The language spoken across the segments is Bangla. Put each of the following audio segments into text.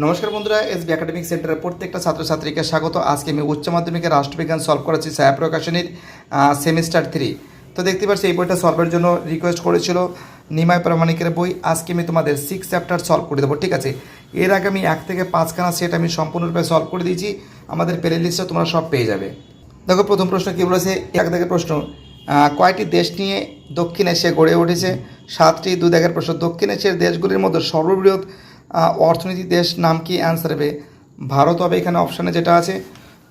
নমস্কার বন্ধুরা, এসবি একাডেমিক সেন্টারের প্রত্যেকটা ছাত্রছাত্রীকে স্বাগত। আজকে আমি উচ্চ মাধ্যমিকের রাষ্ট্রবিজ্ঞান সলভ করেছি ছায়া প্রকাশনীর সেমিস্টার থ্রি তো দেখতে পাচ্ছি এই বইটা সলভের জন্য রিকোয়েস্ট করেছিল নিমায় প্রামাণিকের বই। আজকে আমি তোমাদের সিক্স চ্যাপ্টার সলভ করে দেবো, ঠিক আছে? এর আগে আমি এক থেকে পাঁচখানা সেট আমি সম্পূর্ণরূপে সলভ করে দিয়েছি। আমাদের প্লে লিস্টে তোমরা সব পেয়ে যাবে। দেখো, প্রথম প্রশ্ন কী বলেছে? এক দাগের প্রশ্ন কয়টি দেশ নিয়ে দক্ষিণ এশিয়া গড়ে উঠেছে? সাতটি, দুই দাগের প্রশ্ন, দক্ষিণ এশিয়ার দেশগুলির মধ্যে সর্ববৃহৎ অর্থনীতি দেশ নাম কি? অ্যান্সার হবে ভারত। হবে এখানে অপশানে যেটা আছে,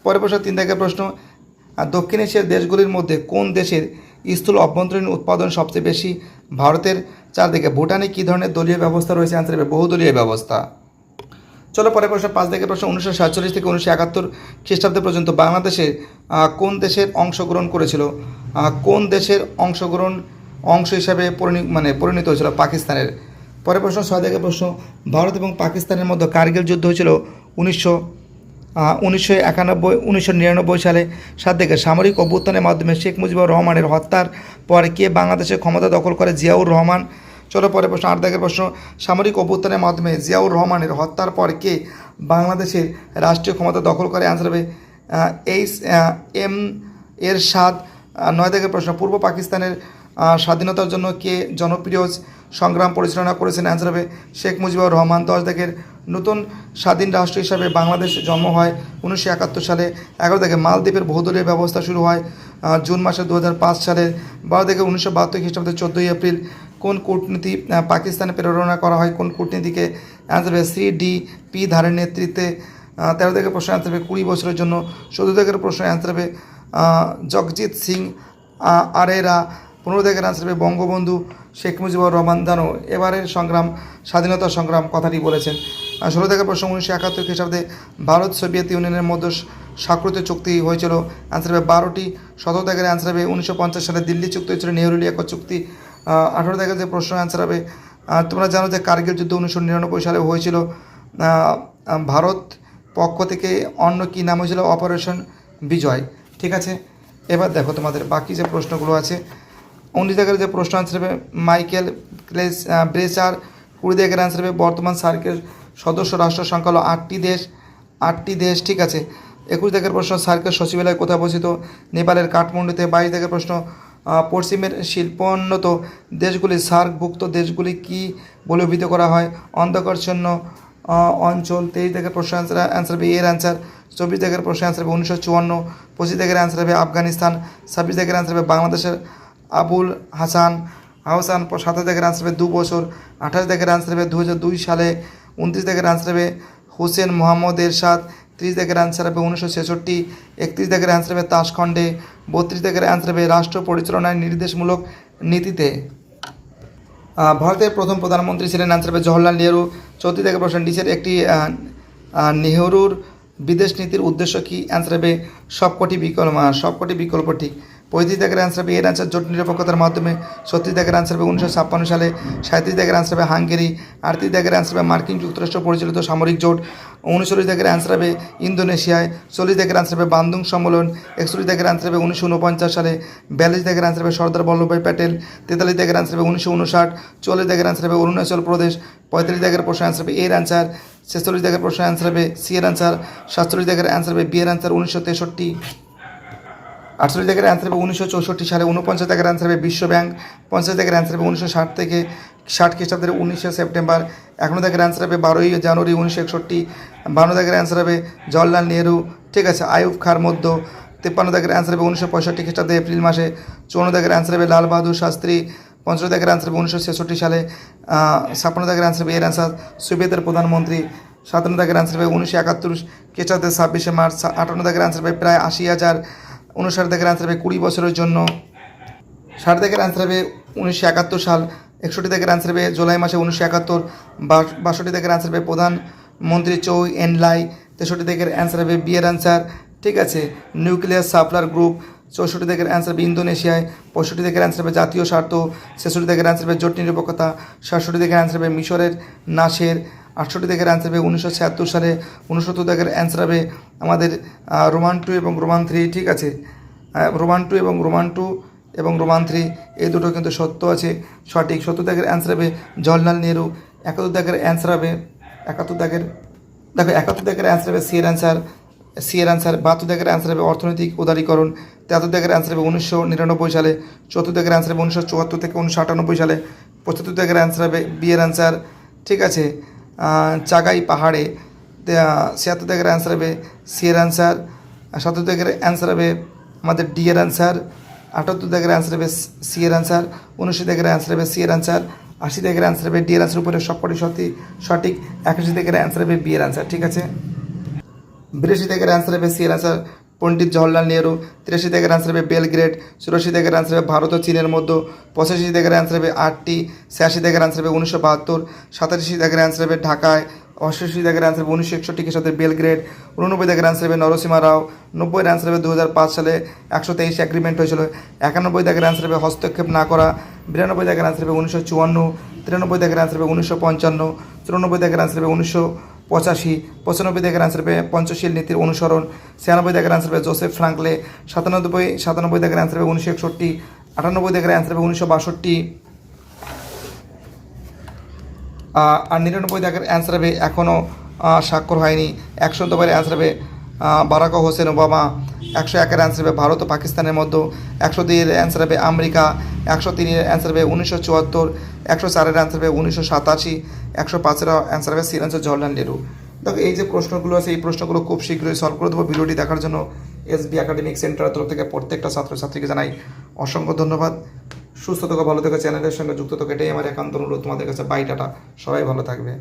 পরের প্রশ্ন, তিন দাগের প্রশ্ন দক্ষিণ এশিয়ার দেশগুলির মধ্যে কোন দেশের স্থূল অভ্যন্তরীণ উৎপাদন সবচেয়ে বেশি? ভারতের চারদিকে। ভুটানে কী ধরনের দলীয় ব্যবস্থা রয়েছে? অ্যান্সার হবে বহুদলীয় ব্যবস্থা। চলো পরে প্রশ্ন, পাঁচ থেকে প্রশ্ন, উনিশশো সাতচল্লিশ থেকে উনিশশো একাত্তর খ্রিস্টাব্দ পর্যন্ত বাংলাদেশে কোন দেশের অংশগ্রহণ করেছিল? কোন দেশের অংশগ্রহণ অংশ হিসাবে পরিণি মানে পরিণত হয়েছিল? পাকিস্তানের। পরে প্রশ্ন ছয় থেকে প্রশ্ন, ভারত এবং পাকিস্তানের মধ্যে কার্গিল যুদ্ধ হয়েছিল উনিশশো উনিশশো একানব্বই, উনিশশো নিরানব্বই সালে। সাত থেকে সামরিক অভ্যুত্থানের মাধ্যমে শেখ মুজিবুর রহমানের হত্যার পরে কে বাংলাদেশের ক্ষমতা দখল করে? জিয়াউর রহমান। চলো পরে প্রশ্ন আট দাগের প্রশ্ন, সামরিক অভ্যুত্থানের মাধ্যমে জিয়াউর রহমানের হত্যার পর কে বাংলাদেশের রাষ্ট্রীয় ক্ষমতা দখল করে? অ্যান্সার হবে এইচ এম এর স্বাদ নয় দাগের প্রশ্ন, পূর্ব পাকিস্তানের স্বাধীনতার জন্য কে জনপ্রিয় সংগ্রাম পরিচালনা করেছেন? অ্যান্সার হবে শেখ মুজিবুর রহমান। দশ দাগের নতুন স্বাধীন রাষ্ট্র হিসাবে বাংলাদেশ জন্ম হয় উনিশশো একাত্তর সালে। এগারো থেকে মালদ্বীপের বহুদলীয় ব্যবস্থা শুরু হয় জুন মাসে দু হাজার পাঁচ সালে বারো থেকে উনিশশো বাহাত্তর খ্রিস্টাব্দে চোদ্দোই এপ্রিল কোন কূটনীতি পাকিস্তানে প্রেরণা করা হয়? কোন কূটনীতিকে? অ্যান্সার হবে সি ডি পি ধারের নেতৃত্বে। তেরো থেকে প্রশ্ন অ্যান্সার হবে কুড়ি বছরের জন্য। চোদ্দ থেকে প্রশ্ন অ্যান্সার হবে জগজিৎ সিং আরেরা। পনেরো থেকে অ্যান্সার হবে বঙ্গবন্ধু শেখ মুজিবুর রহমান দানো এবারের সংগ্রাম, স্বাধীনতা সংগ্রাম কথাটি বলেছেন। ষোলো থেকে প্রশ্ন উনিশশো একাত্তর খ্রিস্টাব্দে ভারত সোভিয়েত ইউনিয়নের মধ্যে স্বাক্ষরিত চুক্তি হয়েছিল। অ্যান্সার হবে বারোটি। সতেরো থেকে অ্যান্সার হবে উনিশশো পঞ্চাশ সালে দিল্লি চুক্তি হয়েছিল নেহরুলি একক চুক্তি। আঠারো থেকে যে প্রশ্ন অ্যান্সার হবে তোমরা জানো যে কার্গিল যুদ্ধ উনিশশো নিরানব্বই সালে হয়েছিল। ভারত পক্ষ থেকে অন্য কী নাম হয়েছিল? অপারেশন বিজয়। ঠিক আছে? এবার দেখো তোমাদের বাকি যে প্রশ্নগুলো আছে। উনিশ দাগের যে প্রশ্ন আনসার হবে মাইকেল ক্লেস আহ, ব্রেচার কুড়ি দাগের আনসার হবে বর্তমান সার্কের সদস্য রাষ্ট্র সংখ্যা হলো আটটি দেশ আটটি দেশ ঠিক আছে একুশ দাগের প্রশ্ন সার্কের সচিবালয় কোথায় অবস্থিত নেপালের কাঠমান্ডুতে বাইশ দাগের প্রশ্ন পশ্চিমের শিল্পোন্নত দেশগুলি সার্কভুক্ত দেশগুলি কি বলে অভিহিত করা হয়। অন্ধকারচ্ছন্ন অঞ্চল তেইশ দাগের প্রশ্ন অ্যান্সার অ্যান্সার হবে এর অ্যান্সার চব্বিশ দাগের প্রশ্ন অ্যান্সার হবে উনিশশো চুয়ান্ন পঁচিশ দাগের অ্যান্সার হবে আফগানিস্তান ছাব্বিশ দাগের অ্যান্সার হবে বাংলাদেশের আবুল হাসান, আহসান সাতাশ দাগের আনসার হবে দু বছর, আঠাশ দাগের আনসার হবে দু হাজার দুই সালে, উনত্রিশ দাগের আনসার হবে হোসেন মোহাম্মদ এরশাদ, ত্রিশ দাগের আনসার হবে উনিশশো ছেষট্টি, একত্রিশ দাগের আনসার হবে তাসখণ্ডে বত্রিশ দাগের আনসার হবে রাষ্ট্র পরিচালনায় নির্দেশমূলক নীতিতে। ভারতের প্রথম প্রধানমন্ত্রী ছিলেন আনসার হবে জওহরলাল নেহরু। চৌত্রিশ থেকে প্রশ্ন, ডিসের একটি নেহরুর বিদেশ নীতির উদ্দেশ্য কি? অ্যান্সার হবে সবকটি বিকল্প সবকটি বিকল্প ঠিক। পঁয়ত্রিশ দাগের অ্যান্সার হবে এর অ্যান্সার জোট নিরপেক্ষতার মাধ্যমে ছত্রিশ দাগের অ্যান্সার হবে উনিশশো ছাপ্পান্ন সালে সাঁত্রিশ দাগের অ্যান্সার হবে হাঙ্গেরি আটত্রিশ দাগের অ্যান্সার হবে মার্কিন যুক্তরাষ্ট্র পরিচালিত সামরিক জোট উনচল্লিশ দাগের অ্যান্সার হবে ইন্দোনেশিয়ায় চল্লিশ দাগের অ্যান্সার হবে বান্দুং সম্মেলন একচল্লিশ দাগের অ্যান্সার হবে উনিশশো উনপঞ্চাশ সালে বিয়াল্লিশ দাগের অ্যান্সার হবে সর্দার বল্লভভাই প্যাটেল তেতাল্লিশ দাগের অ্যান্সার হবে উনিশশো উনষাট চল্লিশ দাগের অ্যান্সার হবে অরুণাচল প্রদেশ পঁয়তাল্লিশ দাগের প্রশ্ন অ্যান্সার হবে এর অ্যান্সার ছেচল্লিশ দাগের প্রশ্ন অ্যান্সার হবে সি এর অ্যান্সার সাতচল্লিশ দাগের অ্যান্সার হবে বি এর অ্যান্সার উনিশশো তেষট্টি আটচল্লিশ দাগের অ্যান্সার হবে উনিশশো চৌষট্টি সালে উনপঞ্চাশ দাগের অ্যান্সার হবে বিশ্ব ব্যাংক পঞ্চাশ দাগের অ্যান্সার হবে উনিশশো ষাট থেকে ষাট খ্রিস্টাব্দের উনিশে সেপ্টেম্বর এখনও দাগের অ্যান্সার হবে বারোই জানুয়ারি উনিশশো একষট্টি বান্ন দাগের অ্যান্সার হবে জওয়াহরলাল নেহরু ঠিক আছে আয়ুব খার মধ্য তেপ্পান্ন দাগের অ্যান্সার হবে উনিশশো পঁয়ষট্টি খ্রিস্টাব্দে এপ্রিল মাসে চুয়ান্ন দাগের অ্যান্সার হবে লাল বাহাদুর শাস্ত্রী পঞ্চাশ দাগের অ্যান্সার হবে উনিশশো ছেষট্টি সালে ছাপ্পান্ন দাগের অ্যান্সার হবে এর অ্যান্সার সোভিয়েতের প্রধানমন্ত্রী সাতান্ন দাগের অ্যান্সার হবে উনিশশো একাত্তর খ্রিস্টাব্দের ছাব্বিশে মার্চ আটান্ন দাগের অ্যান্সার হবে প্রায় আশি হাজার উনষাট দাগের অ্যান্সার হবে কুড়ি বছরের জন্য। ষাট দাগের অ্যান্সার হবে উনিশশো একাত্তর সাল একষট্টি দাগের অ্যান্সার হবে জুলাই মাসে উনিশশো একাত্তর বাষট্টি দাগের অ্যান্সার হবে প্রধানমন্ত্রী চৌ এন লাই তেষট্টি দাগের অ্যান্সার হবে বিয়ের অ্যান্সার ঠিক আছে? নিউক্লিয়ার সাপ্লার গ্রুপ চৌষট্টি দাগের অ্যান্সার হবে ইন্দোনেশিয়ায় পঁয়ষট্টি দাগের অ্যান্সার হবে জাতীয় স্বার্থ ছেষট্টি দাগের অ্যান্সার হবে জোট নিরপেক্ষতা সাতষট্টি দাগের অ্যান্সার হবে মিশরের, নাসের আটষট্টি দাগের অ্যান্সার হবে উনিশশো ছিয়াত্তর সালে, উনসত্তর দাগের অ্যান্সার হবে আমাদের রোমান টু এবং রোমান থ্রি ঠিক আছে? রোমান টু এবং রোমান টু এবং রোমান থ্রি এই দুটো কিন্তু সত্য আছে, সঠিক। সত্তর দাগের অ্যান্সার হবে জওয়াহরলাল নেহরু, একাত্তর দাগের অ্যান্সার হবে, একাত্তর দাগের, দেখো, একাত্তর দাগের অ্যান্সার হবে সি এর অ্যান্সার সি এর অ্যান্সার বাহাত্তর দাগের অ্যান্সার হবে অর্থনৈতিক উদারীকরণ, তেহাত্তর দাগের অ্যান্সার হবে উনিশশো নিরানব্বই সালে চতুর্থ দাগের অ্যান্সার হবে উনিশশো চুয়াত্তর থেকে উনিশশো আটানব্বই সালে, পঁচাত্তর দাগের অ্যান্সার হবে বি এর অ্যান্সার ঠিক আছে? চাগাই পাহাড়ে ছিয়াত্তর দাগের অ্যান্সার হবে সি এর অ্যান্সার সাতাত্তর দাগের অ্যান্সার হবে আমাদের ডি এর অ্যান্সার আটাত্তর দাগের অ্যান্সার হবে সি এর অ্যান্সার উনআশি দাগের অ্যান্সার হবে সি এর অ্যান্সার আশি দাগের অ্যান্সার হবে ডি এর অ্যান্সার উপরে সবকটি সত্যি, সঠিক, একাশি দাগের অ্যান্সার হবে বি এর অ্যান্সার ঠিক আছে? বিরাশি দাগের অ্যান্সার হবে সি এর অ্যান্সার পণ্ডিত জওয়াহরলাল নেহরু তিরাশি দাগের অ্যান্সার হবে বেলগ্রেড চুরাশি দাগের অ্যান্সার হবে ভারত ও চীনের মধ্যে পঁচাশি দাগের অ্যান্সার হবে আটটি ছিয়াশি দাগের অ্যান্সার হবে উনিশশো বাহাত্তর সাতাশি দাগের অ্যান্সার হবে ঢাকায় অষ্টাশি দাগের অ্যান্সার হবে উনিশশো একষট্টি খ্রিস্টাব্দে বেলগ্রেড উননব্বই দাগের অ্যান্সার হবে নরসিমা রাও নব্বই অ্যান্সার হবে দু হাজার পাঁচ সালে একশো তেইশ অ্যাগ্রিমেন্ট হয়েছিল একানব্বই দাগের অ্যান্সার হবে হস্তক্ষেপ না করা বিরানব্বই দাগের অ্যান্সার হবে উনিশশো চুয়ান্ন তিরানব্বই দাগের অ্যান্সার হবে উনিশশো পঞ্চান্ন চুরানব্বই দাগের অ্যান্সার হবে উনিশশো পঁচাশি, পঁচানব্বই দাগের অ্যান্সার হবে পঞ্চশীল নীতির অনুসরণ, ছিয়ানব্বই দাগের অ্যান্সার হবে জোসেফ ফ্রাঙ্কলে, সাতানব্বই সাতানব্বই দাগের অ্যান্সার হবে উনিশশো একষট্টি, আটানব্বই দাগের অ্যান্সার হবে উনিশশো বাষট্টি। আর নিরানব্বই দাগের অ্যান্সার হবে এখনও স্বাক্ষর হয়নি। একশো নম্বরের অ্যান্সার হবে বারাক হোসেন ওবামা, একশো একের অ্যান্সার হবে ভারত ও পাকিস্তানের মধ্যে একশো দুইয়ের অ্যান্সার হবে আমেরিকা, একশো তিনের অ্যান্সার হবে উনিশশো চুয়াত্তর একশো চারের অ্যান্সার হবে উনিশশো সাতাশি, একশো পাঁচের অ্যান্সার হবে সিরাঞ্জ জওয়াহরলাল নেহরু। দেখো, এই যে প্রশ্নগুলো আছে, এই প্রশ্নগুলো খুব শীঘ্রই সলভ করে দেবো। ভিডিওটি দেখার জন্য এসবি একাডেমিক সেন্টারের তরফ থেকে প্রত্যেকটা ছাত্রছাত্রীকে জানাই অসংখ্য ধন্যবাদ। সুস্থ থাকো, ভালো থেকো, চ্যানেলের সঙ্গে যুক্ত থাকো, এটাই আমার একান্ত অনুরোধ। তোমাদের কাছে বাই টাটা। সবাই ভালো থাকবে।